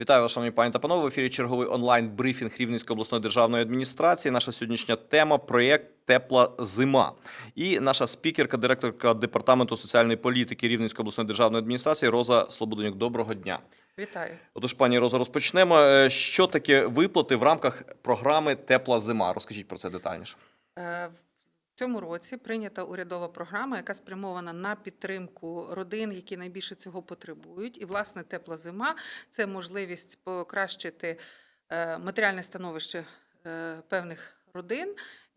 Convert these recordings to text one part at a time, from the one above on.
Вітаю вас, шановні пані та панове. В ефірі черговий онлайн брифінг Рівненської обласної державної адміністрації. Наша сьогоднішня тема проєкт Тепла зима. І наша спікерка, директорка департаменту соціальної політики Рівненської обласної державної адміністрації Роза Слободенюк. Доброго дня. Вітаю. Отож, пані Роза, розпочнемо. Е, Що таке виплати в рамках програми Тепла зима? Розкажіть про це детальніше. Цьому році прийнята урядова програма, яка спрямована на підтримку родин, які найбільше цього потребують. І, власне, тепла зима це можливість покращити е, матеріальне становище е, певних родин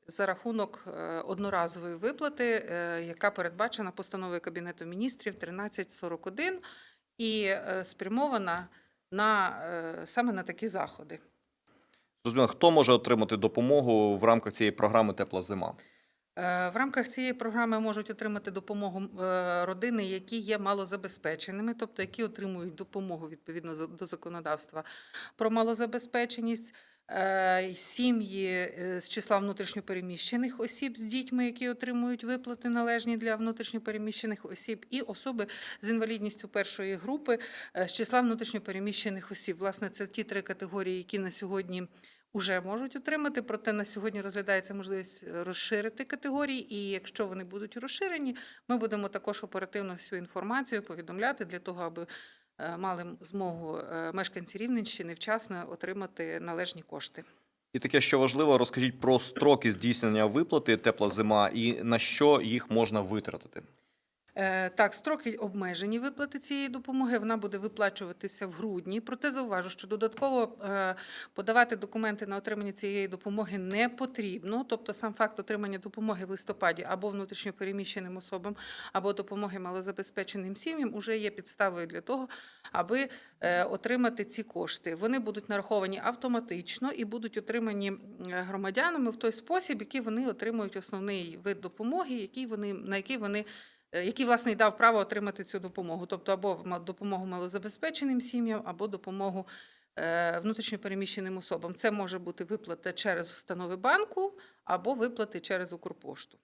за рахунок е, одноразової виплати, яка передбачена постановою Кабінету міністрів 1341 і спрямована на саме на такі заходи. Зрозуміло, хто може отримати допомогу в рамках цієї програми Тепла зима? Е, В рамках цієї програми можуть отримати допомогу е, родини, які є малозабезпеченими, тобто які отримують допомогу відповідно до законодавства про малозабезпеченість. е, Сім'ї з числа внутрішньопереміщених осіб з дітьми, які отримують виплати належні для внутрішньопереміщених осіб, і особи з інвалідністю першої групи з числа внутрішньопереміщених осіб. Власне, це ті три категорії, які на сьогодні Уже можуть отримати, проте на сьогодні розглядається можливість е, розширити категорії, і якщо вони будуть розширені, ми будемо також оперативно всю інформацію повідомляти для того, аби е, мали змогу е, мешканці Рівненщини вчасно отримати належні кошти. І таке, що важливо, розкажіть про строки здійснення виплати Тепла зима і на що їх можна витратити. Е, Так, строки обмежені виплати цієї допомоги. Вона буде виплачуватися в грудні. Проте зауважу, що додатково е, подавати документи на отримання цієї допомоги не потрібно. Тобто, сам факт отримання допомоги в листопаді або внутрішньопереміщеним особам, або допомоги малозабезпеченим сім'ям уже є підставою для того, аби е, отримати ці кошти. Вони будуть нараховані автоматично і будуть отримані громадянами в той спосіб, який вони отримують основний вид допомоги, який вони на який вони який власне й дав право отримати цю допомогу, тобто або допомогу малозабезпеченим сім'ям, або допомогу е, внутрішньопереміщеним особам. Це може бути виплата через установи банку або виплати через Укрпошту.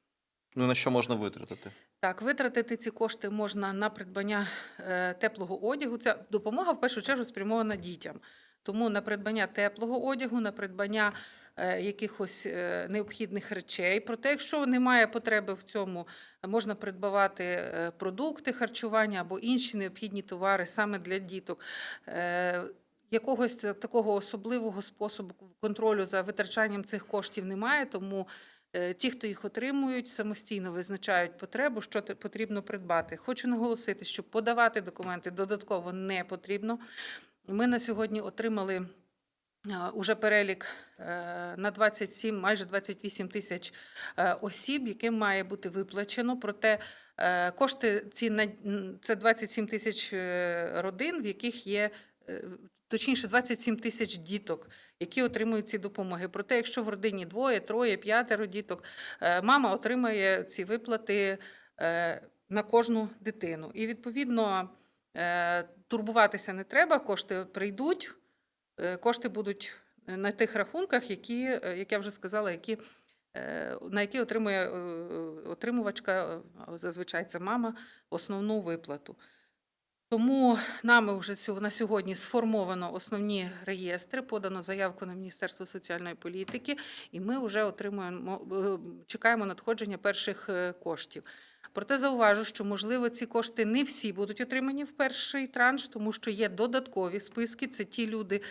Ну на що можна витратити? Так, витратити ці кошти можна на придбання е, теплого одягу. Ця допомога в першу чергу спрямована дітям. Тому на придбання теплого одягу, на придбання е, якихось е, необхідних речей. Проте, якщо немає потреби в цьому, можна придбавати е, продукти харчування або інші необхідні товари саме для діток. Якогось такого особливого способу контролю за витрачанням цих коштів немає, тому Ті, хто їх отримують, самостійно визначають потребу, що потрібно придбати. Хочу наголосити, що подавати документи додатково не потрібно. Ми на сьогодні отримали е, уже перелік е, на 27, майже 28 тисяч е, осіб, яким має бути виплачено. Проте кошти ці це 27 тисяч родин, в яких є точніше 27 тисяч діток які отримують ці допомоги. Проте, якщо в родині двоє, троє, п'ятеро діток, мама отримає ці виплати на кожну дитину. І відповідно турбуватися не треба, кошти прийдуть, е, кошти будуть на тих рахунках, які, е, як я вже сказала, які. е, На які отримує е, отримувачка, е, зазвичай це мама, основну виплату. Тому нами вже на сьогодні сформовано основні реєстри, подано заявку на Міністерство соціальної політики, і ми вже отримуємо, е, чекаємо надходження перших е, коштів. Проте зауважу, що можливо ці кошти не всі будуть отримані в перший транш, тому що є додаткові списки. Це ті люди,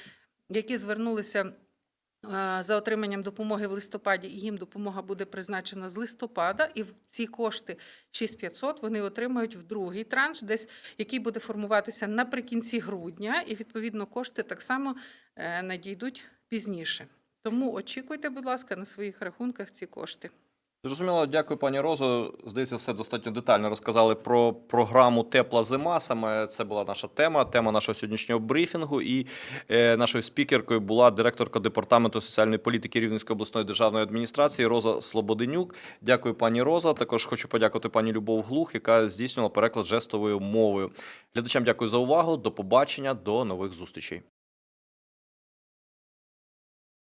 які звернулися е, за отриманням допомоги в листопаді, і їм допомога буде призначена з листопада, і в ці кошти 6500 вони отримають в другий транш, десь який буде формуватися наприкінці грудня, і відповідно кошти так само е, надійдуть пізніше. Тому очікуйте, будь ласка, на своїх рахунках ці кошти. Зрозуміло, дякую, пані Розо. Здається, все достатньо детально розказали про програму Тепла зима. Саме це була наша тема, тема нашого сьогоднішнього брифінгу. І е, нашою спікеркою була директорка департаменту соціальної політики Рівненської обласної державної адміністрації Роза Слободенюк. Дякую, пані Роза. Також хочу подякувати пані Любов Глух, яка здійснювала переклад жестовою мовою. Глядачам дякую за увагу. До побачення, до нових зустрічей.